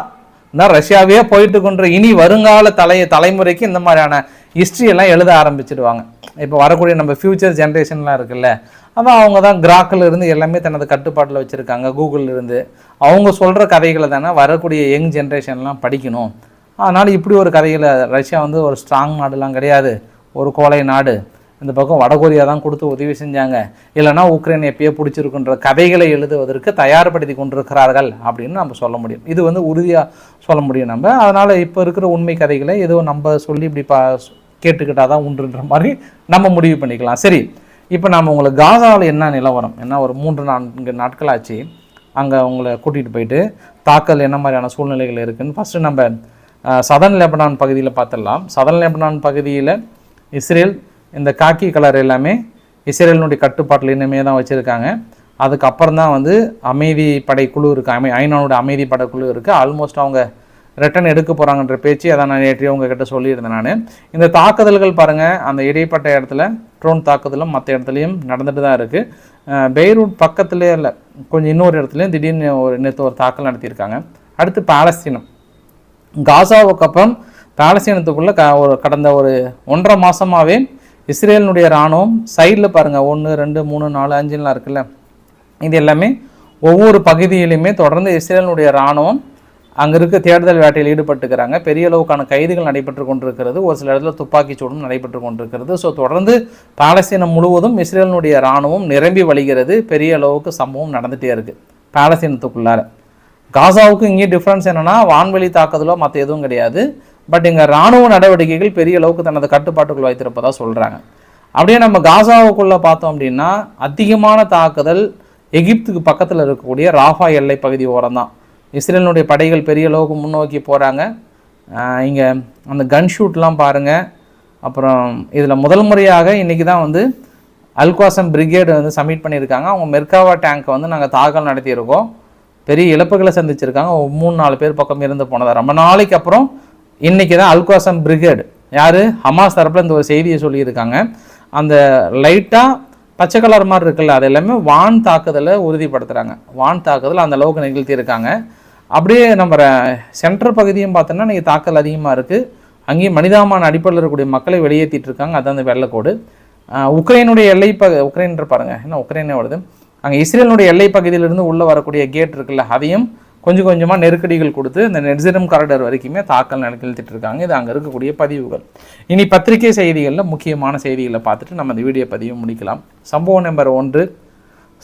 தான் ரஷ்யாவே போயிட்டு கொண்டு இனி வருங்கால தலை தலைமுறைக்கு இந்த மாதிரியான ஹிஸ்ட்ரி எல்லாம் எழுத ஆரம்பிச்சிடுவாங்க. இப்போ வரக்கூடிய நம்ம ஃப்யூச்சர் ஜென்ரேஷன்லாம் இருக்குல்ல அதான் அவங்க தான் கிராக்கில் இருந்து எல்லாமே தனது கட்டுப்பாட்டில் வச்சுருக்காங்க கூகுளில் இருந்து. அவங்க சொல்கிற கதைகளை தானே வரக்கூடிய யங் ஜென்ரேஷன்லாம் படிக்கணும். அதனால் இப்படி ஒரு கதைகளை ரஷ்யா வந்து ஒரு ஸ்ட்ராங் நாடுலாம் கிடையாது ஒரு கோலை நாடு. இந்த பக்கம் வடகொரியா தான் கொடுத்து உதவி செஞ்சாங்க. இல்லைன்னா உக்ரைன் எப்பயோ பிடிச்சிருக்குன்ற கதைகளை எழுதுவதற்கு தயார்படுத்தி கொண்டிருக்கிறார்கள் அப்படின்னு நம்ம சொல்ல முடியும். இது வந்து உறுதியாக சொல்ல முடியும் நம்ம. அதனால் இப்போ இருக்கிற உண்மை கதைகளை ஏதோ நம்ம சொல்லி இப்படி பா கேட்டுக்கிட்டால் தான் உண்டுன்ற மாதிரி நம்ம முடிவு பண்ணிக்கலாம். சரி இப்போ நம்ம உங்களுக்கு காசாவில் என்ன நிலவரம்? என்ன ஒரு மூன்று நான்கு நாட்கள் ஆச்சு அங்கே உங்களை கூட்டிகிட்டு போயிட்டு தாக்கல் என்ன மாதிரியான சூழ்நிலைகள் இருக்குதுன்னு ஃபஸ்ட்டு நம்ம சதன் லெபனான் பகுதியில் பார்த்துடலாம். சதன் லெபனான் பகுதியில் இஸ்ரேல் இந்த காக்கி கலர் எல்லாமே இஸ்ரேலினுடைய கட்டுப்பாட்டில் இன்னுமே தான் வச்சுருக்காங்க. அதுக்கப்புறம் தான் வந்து அமைதி படைக்குழு இருக்குது அமை ஐநானோட அமைதி படைக்குழு இருக்குது ஆல்மோஸ்ட் அவங்க ரிட்டன் எடுக்க போகிறாங்கன்ற பேச்சு அதான் நான் நேற்று உங்ககிட்ட சொல்லியிருந்தேன் நான். இந்த தாக்குதல்கள் பாருங்கள் அந்த இடைப்பட்ட இடத்துல ட்ரோன் தாக்குதலும் மற்ற இடத்துலையும் நடந்துட்டு தான் இருக்குது பெய்ரூட் பக்கத்துலேயே இல்லை கொஞ்சம் இன்னொரு இடத்துலையும் திடீர்னு ஒரு நேற்று ஒரு தாக்கல் நடத்தியிருக்காங்க. அடுத்து பாலஸ்தீனம். காசாவுக்கு அப்புறம் பாலஸ்தீனத்துக்குள்ளே க ஒரு கடந்த ஒரு ஒன்றரை மாதமாகவே இஸ்ரேலினுடைய இராணுவம் சைடில் பாருங்கள் ஒன்று ரெண்டு மூணு நாலு அஞ்சுலாம் இருக்குல்ல. இது எல்லாமே ஒவ்வொரு பகுதியிலையுமே தொடர்ந்து இஸ்ரேலினுடைய இராணுவம் அங்கே இருக்க தேடுதல் வேட்டையில் ஈடுபட்டுக்கிறாங்க. பெரிய அளவுக்கான கைதுகள் நடைபெற்று கொண்டிருக்கிறது. ஒரு சில இடத்துல துப்பாக்கி சூடும் நடைபெற்று கொண்டிருக்கிறது. ஸோ தொடர்ந்து பாலஸ்தீனம் முழுவதும் இஸ்ரேலினுடைய இராணுவம் நிரம்பி வழிகிறது. பெரிய அளவுக்கு சம்பவம் நடந்துகிட்டே இருக்குது பாலஸ்தீனத்துக்குள்ளார. காசாவுக்கு இங்கே டிஃப்ரென்ஸ் என்னென்னா வான்வெளி தாக்குதலோ மற்ற எதுவும் கிடையாது. பட் இங்கே இராணுவ நடவடிக்கைகள் பெரிய அளவுக்கு தனது கட்டுப்பாட்டுக்குள் வைத்திருப்பதாக சொல்கிறாங்க அப்படியே நம்ம காசாவுக்குள்ளே பார்த்தோம் அப்படின்னா அதிகமான தாக்குதல் எகிப்துக்கு பக்கத்தில் இருக்கக்கூடிய ராஃபா எல்லை பகுதி ஓரம் தான் இஸ்ரேலினுடைய படைகள் பெரிய அளவுக்கு முன்னோக்கி போகிறாங்க இங்கே அந்த கன் ஷூட்லாம் பாருங்கள் அப்புறம் இதில் முதல் முறையாக இன்றைக்கி தான் வந்து அல்குவாசம் பிரிகேடு வந்து சப்மிட் பண்ணியிருக்காங்க. அவங்க மெர்காவா டேங்கை வந்து நாங்கள் தாக்கல் நடத்தியிருக்கோம். பெரிய இழப்புகளை சந்திச்சிருக்காங்க. மூணு நாலு பேர் பக்கம் இருந்து போனதாக ரொம்ப நாளைக்கு அப்புறம் இன்றைக்கி தான் அல்குவாசம் பிரிகேடு. யார்? ஹமாஸ் தரப்பில் இந்த ஒரு செய்தியை சொல்லியிருக்காங்க. அந்த லைட்டாக பச்சை கலர் மாதிரி இருக்குல்ல அது எல்லாமே வான் தாக்குதலை உறுதிப்படுத்துகிறாங்க வான் தாக்குதல் அந்த அளவுக்கு நிகழ்த்தியிருக்காங்க. அப்படியே நம்ம சென்ட்ரல் பகுதியும் பார்த்தோன்னா இன்றைக்கி தாக்கல் அதிகமாக இருக்குது அங்கேயும் மனிதாமான அடிப்படையில் இருக்கக்கூடிய மக்களை வெளியேற்றிட்டு இருக்காங்க. அதான் அந்த வெள்ளக்கோடு உக்ரைனுடைய எல்லை ப உக்ரைன்ற பாருங்கள் என்ன உக்ரைனே வருது? அங்கே இஸ்ரேலினுடைய எல்லை பகுதியிலிருந்து உள்ளே வரக்கூடிய கேட் இருக்குல்ல அதையும் கொஞ்சம் கொஞ்சமாக நெருக்கடிகள் கொடுத்து இந்த நெட்சிரம் காரிடர் வரைக்குமே தாக்கல் நிகழ்த்திட்டு இருக்காங்க. இது அங்கே இருக்கக்கூடிய பதிவுகள். இனி பத்திரிகை செய்திகளில் முக்கியமான செய்திகளை பார்த்துட்டு நம்ம இந்த வீடியோ பதிவு முடிக்கலாம். சம்பவம் நம்பர் ஒன்று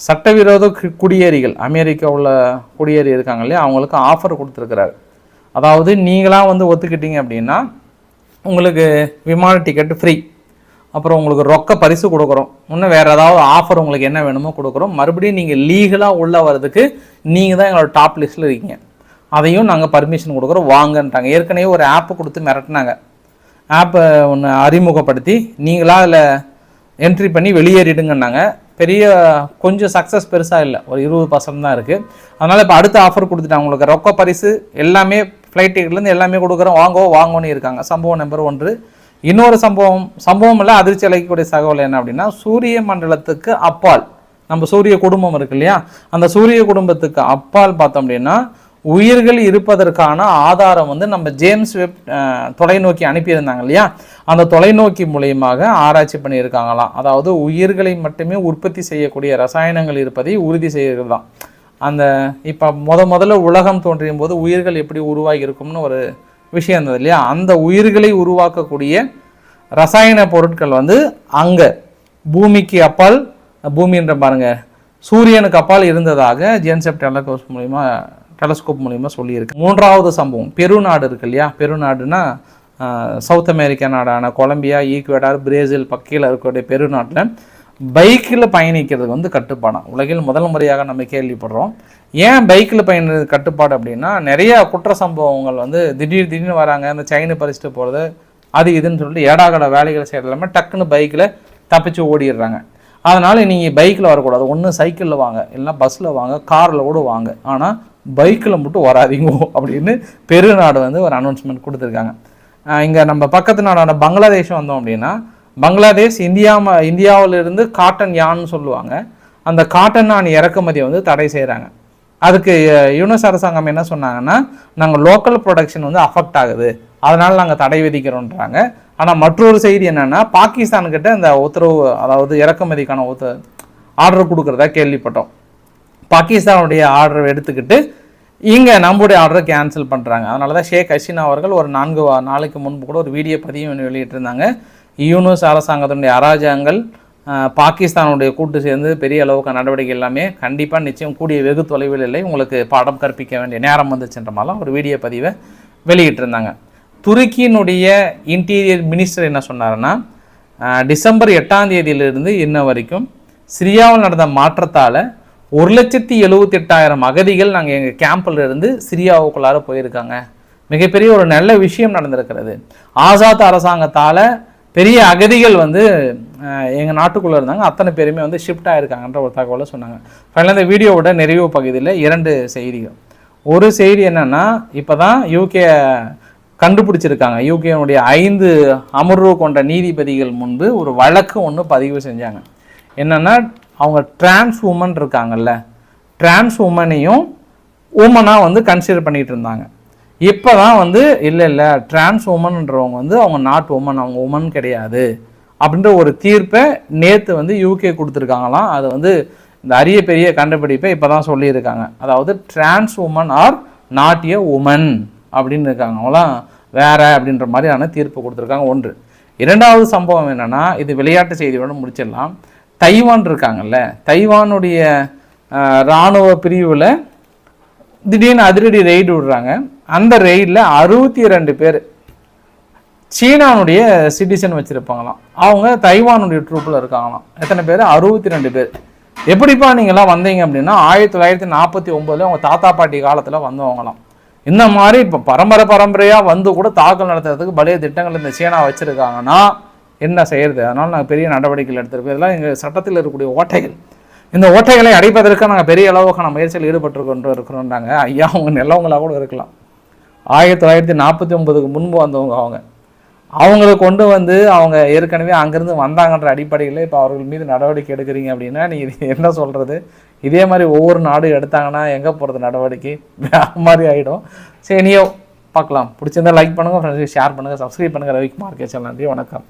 சட்டவிரோத குடியேறிகள் அமெரிக்காவில் குடியேறி இருக்காங்க இல்லையா? அவங்களுக்கு ஆஃபர் கொடுத்துருக்குறாரு. அதாவது நீங்களாம் வந்து ஒத்துக்கிட்டீங்க அப்படின்னா உங்களுக்கு விமான டிக்கெட் ஃப்ரீ அப்புறம் உங்களுக்கு ரொக்க பரிசு கொடுக்குறோம். இன்னும் வேறு ஏதாவது ஆஃபர் உங்களுக்கு என்ன வேணுமோ கொடுக்குறோம். மறுபடியும் நீங்கள் லீகலாக உள்ளே வர்றதுக்கு நீங்கள் தான் எங்களோட டாப் லிஸ்ட்டில் இருக்கீங்க. அதையும் நாங்கள் பர்மிஷன் கொடுக்குறோம். வாங்கன்ட்டாங்க. ஏற்கனவே ஒரு ஆப்பு கொடுத்து மிரட்டினாங்க. ஆப்பை ஒன்று அறிமுகப்படுத்தி நீங்களாக அதில் என்ட்ரி பண்ணி வெளியேறிடுங்கன்னாங்க. பெரிய கொஞ்சம் சக்ஸஸ் பெருசாக இல்லை. ஒரு இருபது பர்சன்ட் தான் இருக்குது அதனால் இப்போ அடுத்த ஆஃபர் கொடுத்துட்டாங்க உங்களுக்கு ரொக்க பரிசு எல்லாமே ஃப்ளைட் டிக்கெட்லேருந்து எல்லாமே கொடுக்குறோம். வாங்கோ வாங்கோன்னு இருக்காங்க. சம்பவம் நம்பர் ஒன்று. இன்னொரு சம்பவம் சம்பவம் இல்லை அதிர்ச்சி அளிக்கக்கூடிய தகவல் என்ன அப்படின்னா சூரிய மண்டலத்துக்கு அப்பால் நம்ம சூரிய குடும்பம் இருக்கு இல்லையா? அந்த சூரிய குடும்பத்துக்கு அப்பால் பார்த்தோம் அப்படின்னா உயிர்கள் இருப்பதற்கான ஆதாரம் வந்து நம்ம ஜேம்ஸ் வெப் தொலைநோக்கி அனுப்பியிருந்தாங்க இல்லையா? அந்த தொலைநோக்கி மூலியமாக ஆராய்ச்சி பண்ணியிருக்காங்களாம். அதாவது உயிர்களை மட்டுமே உற்பத்தி செய்யக்கூடிய ரசாயனங்கள் இருப்பதை உறுதி செய்கிறது தான். அந்த இப்போ முத முதல்ல உலகம் தோன்றியும் போது உயிர்கள் எப்படி உருவாகி இருக்கும்னு ஒரு விஷயம் இருந்தது இல்லையா? அந்த உயிர்களை உருவாக்கக்கூடிய ரசாயன பொருட்கள் வந்து அங்கே பூமிக்கு அப்பால் பூமின்ற பாருங்கள் சூரியனுக்கு அப்பால் இருந்ததாக ஜென்செப் டெலகோஸ் மூலிமா டெலஸ்கோப் மூலிமா சொல்லியிருக்கு. மூன்றாவது சம்பவம் பெருநாடு இருக்கு இல்லையா? பெருநாடுனா சவுத் அமெரிக்கா நாடான கொலம்பியா ஈக்குவேடார் பிரேசில் பக்கையில் இருக்கக்கூடிய பெருநாட்டில் பைக்கில் பயணிக்கிறதுக்கு வந்து கட்டுப்பாடாக உலகில் முதல் முறையாக நம்ம கேள்விப்படுறோம். ஏன் பைக்கில் பயணி கட்டுப்பாடு அப்படின்னா நிறைய குற்ற சம்பவங்கள் வந்து திடீர் திடீர்னு வராங்க. இந்த செயினை பறிச்சுட்டு போகிறது அது இதுன்னு சொல்லிட்டு ஏடாகட வேலைகள் செய்கிறது எல்லாமே டக்குன்னு பைக்கில் தப்பிச்சு ஓடிடுறாங்க. அதனால் நீங்கள் பைக்கில் வரக்கூடாது. ஒன்று சைக்கிளில் வாங்க இல்லைனா பஸ்ஸில் வாங்க காரில் கூட வாங்க. ஆனால் பைக்கில் மட்டும் வராதிங்க அப்படின்னு பெருநாடு வந்து ஒரு அனௌன்ஸ்மெண்ட் கொடுத்துருக்காங்க. இங்கே நம்ம பக்கத்து நாடான பங்களாதேஷ் வந்தோம் அப்படின்னா பங்களாதேஷ் இந்தியா ம- இந்தியாவிலிருந்து காட்டன் யான்னு சொல்லுவாங்க. அந்த காட்டன் நான் இறக்குமதியை வந்து தடை செய்கிறாங்க அதுக்கு யுனஸ் அரசாங்கம் என்ன சொன்னாங்கன்னா நாங்கள் லோக்கல் ப்ரொடக்ஷன் வந்து அஃபெக்ட் ஆகுது. அதனால் நாங்கள் தடை விதிக்கிறோன்றாங்க. ஆனால் மற்றொரு செய்தி என்னென்னா பாகிஸ்தான்கிட்ட இந்த உத்தரவு அதாவது இறக்குமதிக்கான உத்த ஆர்டர் கொடுக்குறதா கேள்விப்பட்டோம். பாகிஸ்தானுடைய ஆர்டரை எடுத்துக்கிட்டு இங்கே நம்முடைய ஆர்டரை கேன்சல் பண்ணுறாங்க அதனால தான் ஷேக் ஹசீனா அவர்கள் ஒரு நான்கு வா- நாளைக்கு முன்பு கூட ஒரு வீடியோ பதிவு வெளியிட்டிருந்தாங்க. யூனுஸ் அரசாங்கத்தினுடைய அராஜகங்கள் பாகிஸ்தானுடைய கூட்டு சேர்ந்து பெரிய அளவுக்கு நடவடிக்கை எல்லாமே கண்டிப்பாக நிச்சயம் கூடிய வெகு தொலைவில் இல்லை. உங்களுக்கு பாடம் கற்பிக்க வேண்டிய நேரம் வந்துச்சுன்ற மாதிரிலாம் ஒரு வீடியோ பதிவை வெளியிட்டிருந்தாங்க. துருக்கியினுடைய இன்டீரியர் மினிஸ்டர் என்ன சொன்னார்னா டிசம்பர் எட்டாம் தேதியிலிருந்து இன்ன வரைக்கும் சிரியாவில் நடந்த மாற்றத்தால் ஒரு லட்சத்தி எழுபத்தெட்டாயிரம் அகதிகள் நாங்கள் எங்கள் கேம்பில் இருந்து சிரியாவுக்குள்ளார போயிருக்காங்க. மிகப்பெரிய ஒரு நல்ல விஷயம் நடந்திருக்கிறது. ஆசாத் அரசாங்கத்தால் பெரிய அகதிகள் வந்து எங்கள் நாட்டுக்குள்ளே இருந்தாங்க. அத்தனை பேருமே வந்து ஷிஃப்ட் ஆகிருக்காங்கன்ற ஒரு தகவலை சொன்னாங்க. ஃபைனலாக இந்த வீடியோவோட நிறைவு பகுதியில் இரண்டு செய்திகள். ஒரு செய்தி என்னென்னா இப்போ தான் யூகே கண்டுபிடிச்சிருக்காங்க. யூகேனுடைய ஐந்து அமர்வு கொண்ட நீதிபதிகள் முன்பு ஒரு வழக்கு ஒன்று பதிவு செஞ்சாங்க. என்னென்னா அவங்க டிரான்ஸ் உமன் இருக்காங்கல்ல டிரான்ஸ் உமனையும் உமனாக வந்து கன்சிடர் பண்ணிகிட்டு இருந்தாங்க. இப்போ தான் வந்து இல்லை இல்லை டிரான்ஸ் உமன்ன்றவங்க வந்து அவங்க நாட் உமன் அவங்க உமன் கிடையாது அப்படின்ற ஒரு தீர்ப்பை நேற்று வந்து யூகே கொடுத்துருக்காங்களாம். அது வந்து இந்த அரிய பெரிய கண்டுபிடிப்பை இப்போ தான் சொல்லியிருக்காங்க. அதாவது trans woman are not a woman அப்படின்னு இருக்காங்க. அவங்களாம் வேற அப்படின்ற மாதிரியான தீர்ப்பு கொடுத்துருக்காங்க. ஒன்று. இரண்டாவது சம்பவம் என்னன்னா இது விளையாட்டு செய்தியோட முடிச்சிடலாம். தைவான் இருக்காங்கல்ல தைவானுடைய இராணுவ பிரிவில் திடீர்னு அதிரடி ரெய்டு விடுறாங்க. அந்த ரெய்டில் அறுபத்தி ரெண்டு பேர் சீனானுடைய சிட்டிசன் வச்சுருப்பாங்களாம். அவங்க தைவானுடைய ட்ரூப்பில் இருக்காங்களாம். எத்தனை பேர்? அறுபத்தி ரெண்டு பேர். எப்படிப்பா நீங்களாம் வந்தீங்க அப்படின்னா ஆயிரத்தி தொள்ளாயிரத்தி நாற்பத்தி ஒம்போதில் அவங்க தாத்தா பாட்டி காலத்தில் வந்தவங்களாம். இந்த மாதிரி இப்போ பரம்பரை பரம்பரையாக வந்து கூட தாக்கல் நடத்துறதுக்கு பழைய திட்டங்கள் இந்த சீனா வச்சுருக்காங்கன்னா என்ன செய்கிறது அதனால் நாங்கள் பெரிய நடவடிக்கைகள் எடுத்திருக்கோம். இதெல்லாம் எங்கள் சட்டத்தில் இருக்கக்கூடிய ஓட்டைகள். இந்த ஓட்டைகளை அடைப்பதற்கு நாங்கள் பெரிய அளவுக்கான முயற்சியில் ஈடுபட்டு இருக்கிறோன்றாங்க ஐயா அவங்க நல்லவங்களாக கூட இருக்கலாம். ஆயிரத்தி தொள்ளாயிரத்தி நாற்பத்தி ஒன்பதுக்கு முன்பு வந்தவங்க அவங்க. அவங்கள கொண்டு வந்து அவங்க ஏற்கனவே அங்கேருந்து வந்தாங்கன்ற அடிப்படையில் இப்போ அவர்கள் மீது நடவடிக்கை எடுக்கிறீங்க அப்படின்னா நீ என்ன சொல்கிறது இதே மாதிரி ஒவ்வொரு நாடு எடுத்தாங்கன்னா எங்கே போகிறது நடவடிக்கை? மாதிரி ஆகிடும் சரி நீயோ பார்க்கலாம். பிடிச்சிருந்தா லைக் பண்ணுங்கள் ஃப்ரெண்ட்ஸுக்கு ஷேர் பண்ணுங்கள் சப்ஸ்கிரைப் பண்ணுங்கள் ரவிக்குமார் கேச்சல் நன்றி வணக்கம்.